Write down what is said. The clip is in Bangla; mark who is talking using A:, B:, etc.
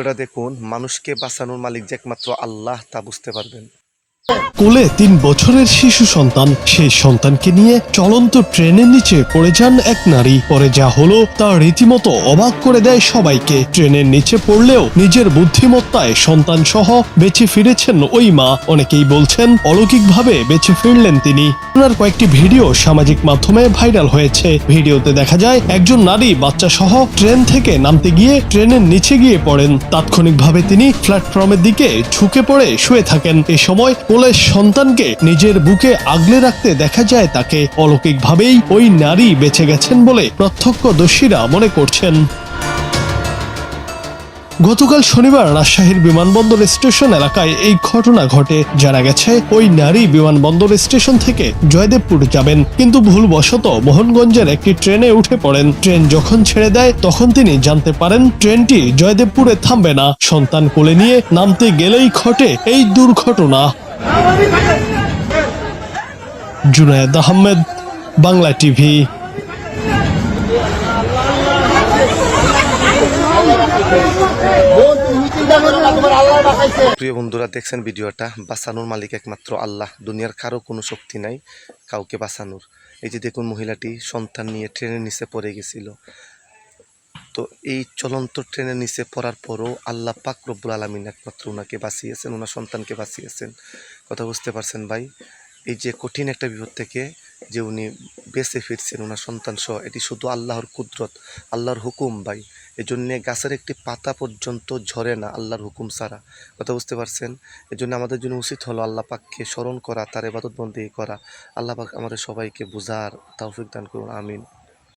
A: এটা দেখুন মানুষকে বাঁচানোর মালিক যে একমাত্র আল্লাহ তা বুঝতে পারবেন।
B: কোলে তিন বছরের শিশু সন্তান সেই সন্তানকে নিয়ে চলন্ত ট্রেনের নিচে পড়ে যান এক নারী। পরে যা হলো, তা রীতিমতো অবাক করে দেয় সবাইকে। ট্রেনের নিচে পড়লেও নিজের বুদ্ধিমত্তায় সন্তান সহ বেঁচে ফিরেছেন ওই মা। অনেকেই বলছেন, অলৌকিকভাবে বেঁচে ফিরলেন তিনি। ওনার কয়েকটি ভিডিও সামাজিক মাধ্যমে ভাইরাল হয়েছে। ভিডিওতে দেখা যায়, একজন নারী বাচ্চা সহ ট্রেন থেকে নামতে গিয়ে ট্রেনের নিচে গিয়ে পড়েন। তাৎক্ষণিকভাবে তিনি প্ল্যাটফর্মের দিকে ঝুঁকে পড়ে শুয়ে থাকেন। এ সময় কোলের সন্তানকে নিজের বুকে আগলে রাখতে দেখা যায় তাকে অলৌকিকভাবেই ওই নারী বেঁচে গেছেন বলে প্রত্যক্ষদর্শীরা মনে করছেন। গতকাল শনিবার রাজশাহীর বিমানবন্দর স্টেশন এলাকায় এই ঘটনা ঘটে। জানা গেছে, ওই নারী বিমানবন্দর স্টেশন থেকে জয়দেবপুর যাবেন, কিন্তু ভুলবশত মোহনগঞ্জের একটি ট্রেনে উঠে পড়েন। ট্রেন যখন ছেড়ে দেয়, তখন তিনি জানতে পারেন ট্রেনটি জয়দেবপুরে থামবে না। সন্তান কোলে নিয়ে নামতে গেলেই ঘটে এই দুর্ঘটনা। জুনায়েদ আহমেদ, বাংলা টিভি।
A: প্রিয় বন্ধুরা, দেখছেন ভিডিওটা? বাঁচানোর মালিক একমাত্র আল্লাহ। দুনিয়ার কারও কোনো শক্তি নাই, কাউকে বাঁচানোর। এই যে দেখুন মহিলাটি সন্তান নিয়ে ট্রেনের নিচে পড়ে গেছিল। তো এই চলন্ত ট্রেনের নিচে পড়ার পরও আল্লাহ পাক রব্বুল আলমিন একমাত্র ওনাকে বাঁচিয়েছেন ওনার সন্তানকে বাঁচিয়েছেন। কথা বুঝতে পারছেন ভাই? এই যে কঠিন একটা বিপদ থেকে যে উনি বেঁচে ফিরছেন ওনার সন্তান সহ এটি শুধু আল্লাহর কুদরত, আল্লাহর হুকুম ভাই। এই জন্যে গাছের একটি পাতা পর্যন্ত ঝরে না আল্লাহর হুকুম ছাড়া। কথা বুঝতে পারছেন? এই জন্য আমাদের জন্য উচিত হলো আল্লাহ পাককে স্মরণ করা, তার এবাদত বন্দী করা। আল্লাহ পাক আমাদের সবাইকে বুঝার তৌফিক দান করুন, আমিন।